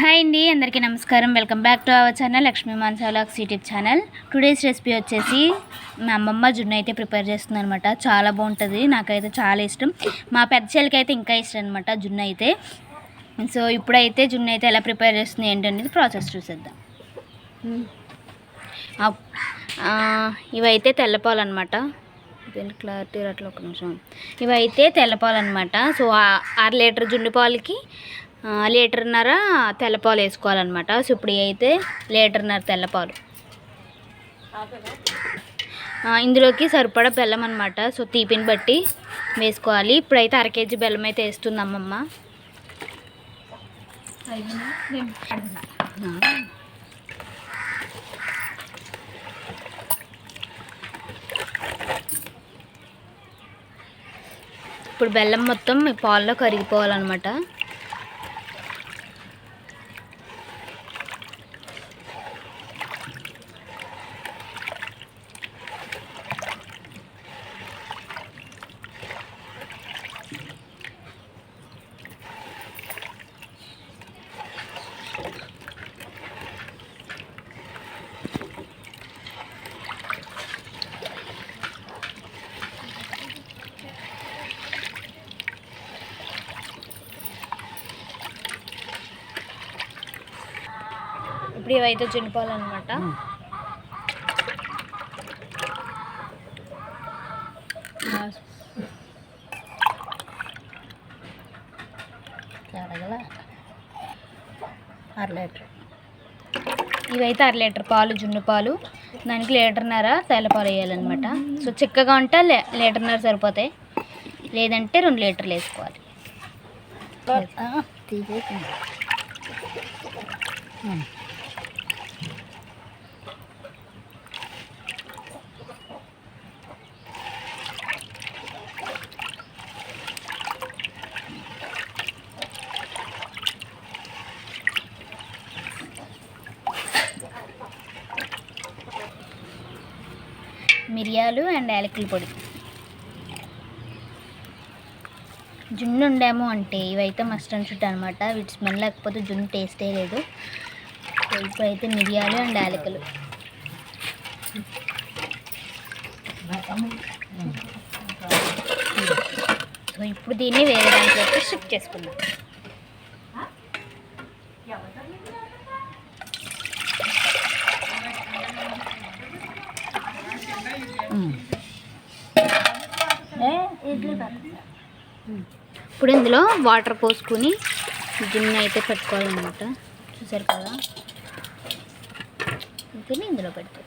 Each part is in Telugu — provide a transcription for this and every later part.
హాయ్ అండి అందరికీ నమస్కారం. Welcome back to our channel Lakshmi మాన్సాలాక్స్ YouTube channel. Today's recipe వచ్చేసి మా అమ్మమ్మ జున్ను అయితే ప్రిపేర్ చేస్తుంది అనమాట చాలా బాగుంటుంది నాకైతే చాలా ఇష్టం. మా పెద్ద చెల్లికి అయితే ఇంకా ఇష్టం అనమాట జున్ను అయితే. సో ఇప్పుడైతే జున్ను అయితే ఎలా ప్రిపేర్ చేస్తుంది ఏంటనేది ప్రాసెస్ చూసేద్దాం. ఇవైతే తెల్లపాలన్నమాట దీని క్లారిటీ అట్లా ఒక నిమిషం. ఇవైతే తెల్లపాలన్నమాట సో అర లీటర్ జున్ను పాలకి లీటర్న్నర తెల్లపాలు వేసుకోవాలన్నమాట. సో ఇప్పుడు అయితే లీటర్న్నర తెల్లపాలు. ఇందులోకి సరిపడా బెల్లం అనమాట సో తీపిని బట్టి వేసుకోవాలి. ఇప్పుడైతే అర కేజీ బెల్లం అయితే వేస్తుంది అమ్మమ్మ ఇప్పుడు బెల్లం మొత్తం పాల్లో కరిగిపోవాలన్నమాట. ఇప్పుడు ఇవైతే చునిపోవాలన్నమాట అర లీటర్. ఇవైతే అర లీటర్ పాలు జున్ను పాలు. దానికి లీటర్న్నర తెల్లపాలు వేయాలన్నమాట. సో చిక్కగా ఉంటే లీటర్న్నర సరిపోతాయి. లేదంటే రెండు లీటర్లు వేసుకోవాలి. తీసేసి మిరియాలు అండ్ యాలకుల పొడి. జున్ను ఉండేమో అంటే ఇవైతే మస్ట్ అండ్ అనమాట వీటి స్మెల్ లేకపోతే జున్ను టేస్టే లేదు. ఇప్పుడు ఇప్పుడైతే మిరియాలు అండ్ యాలకులు. సో ఇప్పుడు దీన్ని వేరే దాంట్లోకి షిఫ్ట్ చేసుకుందాం. ఇప్పుడు ఇందులో వాటర్ పోసుకుని గిన్నె అయితే పెట్టుకోవాలన్నమాట. చూసారు కదా? ఇంకని ఇందులో పెడతాం.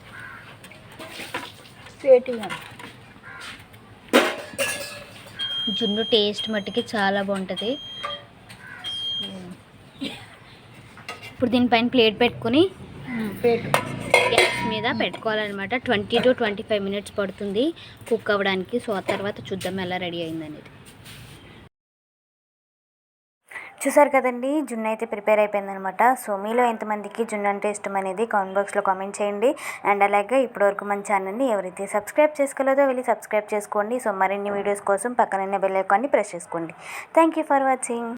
జున్ను టేస్ట్ మట్టుకి చాలా బాగుంటుంది. ఇప్పుడు దీనిపైన ప్లేట్ పెట్టుకొని పేటు గ్యాస్ మీద పెట్టుకోవాలన్నమాట. Twenty to twenty five minutes పడుతుంది కుక్ అవ్వడానికి. సో ఆ తర్వాత చూద్దాం ఎలా రెడీ అయిందనేది. చూసారు కదండి జున్ను అయితే ప్రిపేర్ అయిపోయిందనమాట సో మీలో ఎంతమందికి జున్ను అంటే ఇష్టం అనేది కామెంట్ బాక్స్లో కామెంట్ చేయండి. అండ్ అలాగే ఇప్పటివరకు మన ఛానల్ని ఎవరైతే సబ్స్క్రైబ్ చేసుకోలేదో వెళ్ళి సబ్స్క్రైబ్ చేసుకోండి. సో మరిన్ని వీడియోస్ కోసం పక్కన బెల్ ఐకాన్ని ప్రెస్ చేసుకోండి. Thank you for watching.